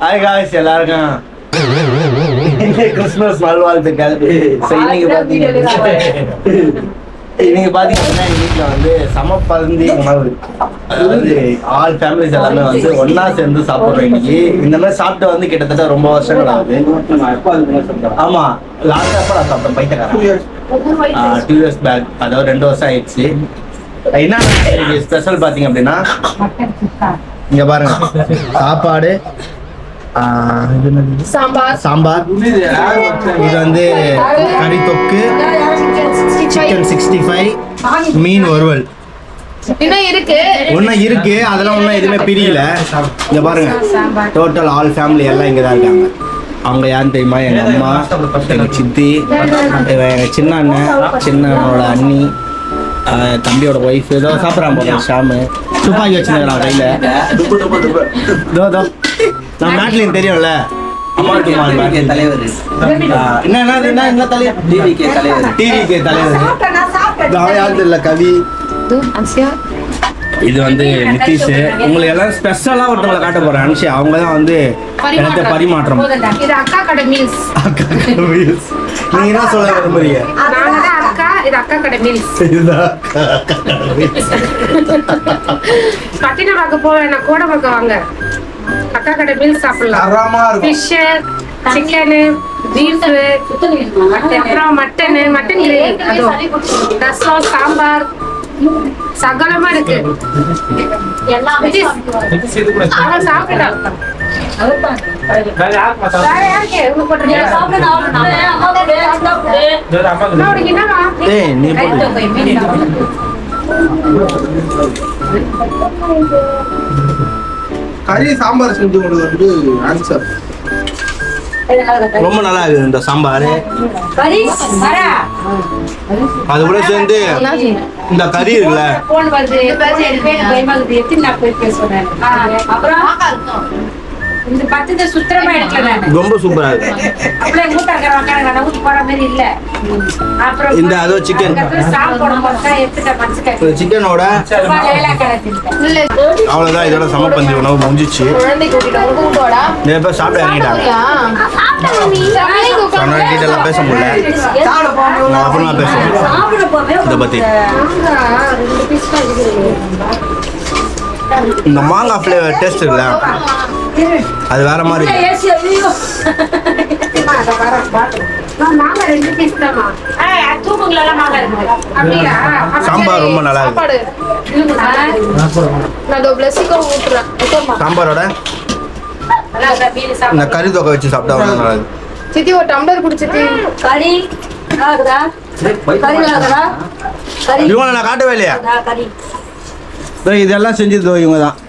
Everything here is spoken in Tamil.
ஹாய் காய்ஸ் எல்லாருக்கும் கிறிஸ்துமஸ் நல்வாழ்த்துக்கள் So, இன்னைக்கு பாத்தீங்கன்னா இன்னைக்கு பாத்தீங்கன்னா எங்க வீட்டுல வந்து சமப்பந்தி உணவு. அதாவது ஆல் ஃபேமிலிஸ் எல்லாமே வந்து ஒண்ணா சேர்ந்து சாப்பிடுறோம் இன்னைக்கு. இந்த மாதிரி சாப்பிட்டு வந்து கிட்டத்தட்ட ரொம்ப வருஷங்கள் ஆகுது. ஆமா. லாஸ்ட் அப்ப நான் சாப்பிட்டேன் பைத்தக்காரன் டூ இயர்ஸ் பேக் அதாவது ரெண்டு வருஷம் ஆயிடுச்சு. என்ன ஸ்பெஷல் பாத்தீங்க அப்படின்னா? இங்க பாருங்க. சாப்பாடு? சாம்பார். சாம்பார். இது வந்து கறி தொக்கு சிக்கன் சிக்ஸ்டி ஃபைவ் மீன் வறுவல். இன்னும் இருக்கு. ஒன்றும் இருக்கு. அதெல்லாம் ஒன்றும் எதுவுமே பிரியல. இங்க பாருங்க. டோட்டல் ஆல் ஃபேமிலி எல்லாம் இங்கே தான் இருக்காங்க. அவங்க யாருன்னு தெரியுமா? எங்க அம்மா எங்க சித்தி இவன் எங்க சின்ன அண்ணன் சின்ன அண்ணனோட அண்ணி தம்பியோட ஒய்ஃப் ஏதோ சாப்பிட்றான் போல ஷாமு. துப்பாக்கி வச்சுருக்கான் கையில. நான் மேட்லின் தெரியும்ல. தலைவர். என்ன தலைவர்? டிவிகே தலைவர். டிவிக்கு தலைவர். நான் தெரியல கவி. இது வந்து நிதிஷ். உங்களுக்கு எல்லாம் ஸ்பெஷலா ஒருத்தவங்களை காட்ட போறேன். அனுஷா அவங்க தான் வந்து எனக்கு பரிமாற்றம். இது அக்கா கடை மீல்ஸ் நீங்க என்ன சொல்ல விரும்புறீங்க? இது அக்கா கடை மீல்ஸ் இதுதான் பட்டின பார்க்க போக வேணாம் கூட பார்க்க வாங்க. அக்கா கடை மீல்ஸ் சாப்பிடலாம். ஃபிஷ் சிக்கனு பீஃப் அப்புறம் மட்டனு மட்டன் கிரேவி அதுவும் ரசம் சாம்பார் சகலமா இருக்கு. அவன் சாப்பிட்டான் நீ கறி சாம்பார் செஞ்சு கொடுத்து வந்து ஆன்சர் ரொம்ப நல்லா இருக்குது இந்த சாம்பார். அது கூட சேர்ந்து இந்த கறி இருக்குல்ல. இந்த பத்து சுத்தரமா எடுக்கல நான். ரொம்ப சூப்பரா இருக்கு. அப்படியே மூட்டை இருக்கிறவங்க நான் ஊட்டி போற மாதிரி இல்ல. அப்புறம் இந்த அதோ மனசுக்கு சிக்கனோட அவ்வளோதான் இதோட சமப்பந்தி உணவு முடிஞ்சிச்சு. நிறைய பேர் சாப்பிட இறங்கிட்டாங்க. டீட்டெயிலாக பேச முடியல. நான் அப்புறமா பேசுவோம் இதை பற்றி இந்த மாங்காய் ஃப்ளேவர் டேஸ்ட் இருக்குல்ல? அது வேற மாதிரி சாம்பார் ரொம்ப நல்லா இருக்கு. சாம்பாரோட? இந்த. கறி தொகை வச்சு சாப்பிட்டா ரொம்ப நல்லா இருக்கு. சித்தி ஒரு டம்ளர் குடிச்சிட்டு கறி? இவங்களை நான் காட்டவே இல்லையா? கறி? இதெல்லாம் செஞ்சது இவங்க தான்